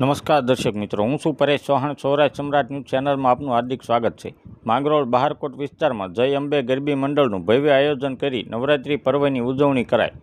નમસ્કાર દર્શક મિત્રો, હું છું પરેશ ચૌહાણ. સૌરાષ્ટ્ર સમ્રાટ ન્યૂઝ ચેનલમાં આપનું હાર્દિક સ્વાગત છે. માંગરોળ બહારકોટ વિસ્તારમાં જય અંબે ગરબી મંડળનું ભવ્ય આયોજન કરી નવરાત્રિ પર્વની ઉજવણી કરાઈ.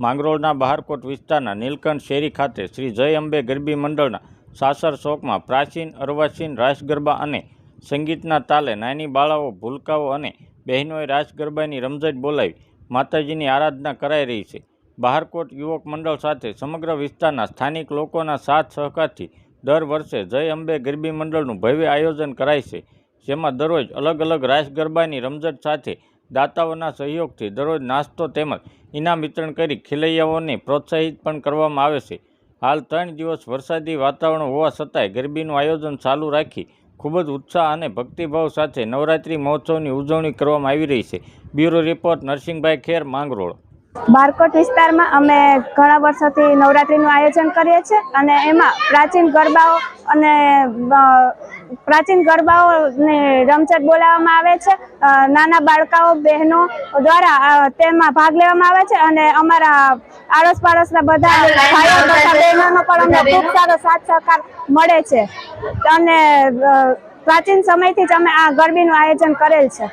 માંગરોળના બહારકોટ વિસ્તારના નીલકંઠ શેરી ખાતે શ્રી જય અંબે ગરબી મંડળના સાસર ચોકમાં પ્રાચીન, અર્વાચીન રાસ ગરબા અને સંગીતના તાલે નાની બાળાઓ, ભૂલકાઓ અને બહેનોએ રાસ ગરબાની રમઝટ બોલાવી માતાજીની આરાધના કરાઈ રહી છે. બહારકોટ યુવક મંડળ સાથે સમગ્ર વિસ્તારના સ્થાનિક લોકોના સાથ સહકારથી દર વર્ષે જય અંબે ગરબી મંડળનું ભવ્ય આયોજન કરાય છે. જેમાં દરરોજ અલગ અલગ રાસ ગરબાની રમઝટ સાથે દાતાઓના સહયોગથી દરરોજ નાસ્તો તેમજ ઇનામ વિતરણ કરી ખેલૈયાઓને પ્રોત્સાહિત પણ કરવામાં આવે છે. હાલ ત્રણ દિવસ વરસાદી વાતાવરણ હોવા છતાંય ગરબીનું આયોજન ચાલુ રાખી ખૂબ જ ઉત્સાહ અને ભક્તિભાવ સાથે નવરાત્રિ મહોત્સવની ઉજવણી કરવામાં આવી રહી છે. Bureau report Narsinhbhai Kher Mangrol. Barkot વિસ્તારમાં અમે ઘણા વર્ષોથી નવરાત્રિનું આયોજન કરીએ છીએ અને એમાં પ્રાચીન ગરબાઓ અને પ્રાચીન ગરબાઓને રમઝટ બોલાવવામાં આવે છે. નાના બાળકાઓ બહેનો દ્વારા તેમાં ભાગ લેવામાં આવે છે અને અમારા આડોશ પાડોશના બધા ભાઈઓ તથા બહેનોનો પણ અમને ખૂબ સારો સાથ સહકાર મળે છે. અને પ્રાચીન સમયથી જ અમે આ ગરબીનું આયોજન કરેલ છે.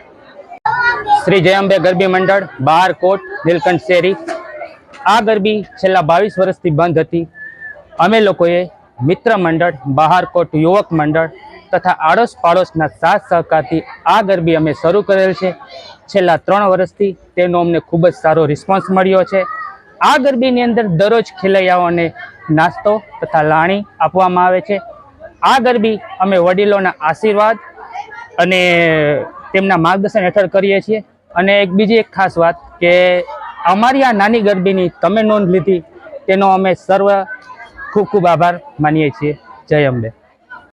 શ્રી જયંબે ગરબી મંડળ બહાર કોટ નીલકંઠ શેરી. આ ગરબી છેલ્લા બાવીસ વર્ષથી બંધ હતી. અમે લોકોએ મિત્ર મંડળ બહાર કોટ યુવક મંડળ તથા આડોશ પાડોશના સાથ સહકારથી આ ગરબી અમે શરૂ કરેલ છે. છેલ્લા ત્રણ વર્ષથી તેનો અમને ખૂબ જ સારો રિસ્પોન્સ મળ્યો છે. આ ગરબીની અંદર દરરોજ ખેલૈયાઓને નાસ્તો તથા લાણી આપવામાં આવે છે. આ ગરબી અમે વડીલોના આશીર્વાદ અને તેમના માર્ગદર્શન હેઠળ કરીએ છીએ. અને એક બીજી એક ખાસ વાત કે અમારી આ નાની ગરબીની તમે નોંધ લીધી, તેનો અમે સર્વ ખૂબ ખૂબ આભાર માનીએ છીએ. જય અંબે.